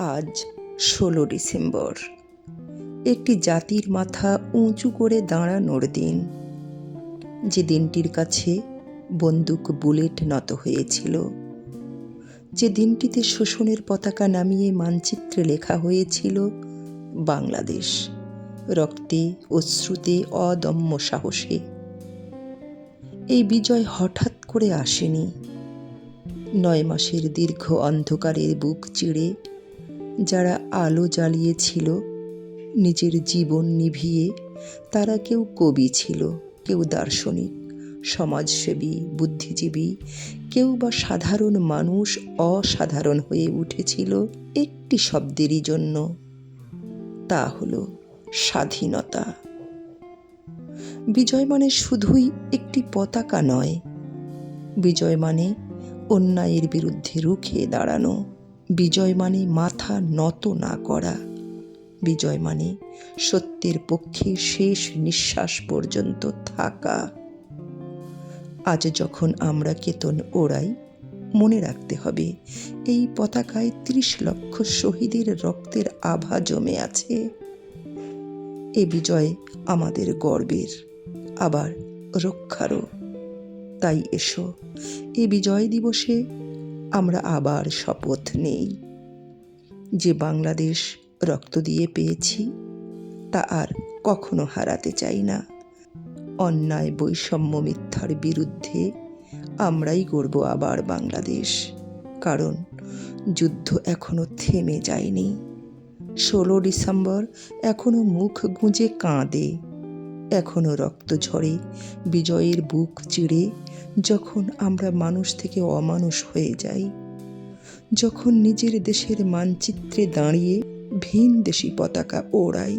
আজ ষোলো ডিসেম্বর। একটি জাতির মাথা উঁচু করে দাঁড়ানোর দিন। যে দিনটির কাছে বন্দুক, বুলেট নত হয়েছিল। যে দিনটিতে শোষণের পতাকা নামিয়ে মানচিত্রে লেখা হয়েছিল, বাংলাদেশ। রক্তে, অশ্রুতে অদম্য সাহসে। এই বিজয় হঠাৎ করে আসেনি। নয় মাসের দীর্ঘ অন্ধকারের বুক চিড়ে যারা আলো জ্বালিয়েছিল, নিজের জীবন নিভিয়ে তারা কেউ কবি ছিল, কেউ দার্শনিক, সমাজসেবী, বুদ্ধিজীবী, কেউ বা সাধারণ মানুষ অসাধারণ হয়ে উঠেছিল একটি শব্দেরই জন্য। তা হল স্বাধীনতা। বিজয় মানে শুধুই একটি পতাকা নয়। বিজয় মানে অন্যায়ের বিরুদ্ধে রুখে দাঁড়ানো। বিজয় মানে মাথা নত না করা। বিজয় মানে সত্যের পক্ষে শেষ নিঃশ্বাস পর্যন্ত থাকা। আজ যখন আমরা কেতন ওড়াই, মনে রাখতে হবে, এই পতাকায় ত্রিশ লক্ষ শহীদের রক্তের আভা জমে আছে। এ বিজয় আমাদের গর্বের, আবার রক্ষারও। তাই এসো, এ বিজয় দিবসে আমরা আবার শপথ নেই। যে বাংলাদেশ রক্ত দিয়ে পেয়েছি, তা আর কখনো হারাতে চাই না। অন্যায় বৈষম্য মিথ্যার বিরুদ্ধে আমরাই গড়ব আবার বাংলাদেশ। কারণ যুদ্ধ এখনও থেমে যায়নি। ষোলো ডিসেম্বর এখনও মুখ গুঁজে কাঁদে এখনও রক্ত ঝরে, বিজয়ের বুক চিড়ে, যখন আমরা মানুষ থেকে অমানুষ হয়ে যাই। যখন নিজের দেশের মানচিত্রে দাঁড়িয়ে ভিন দেশি পতাকা ওড়াই।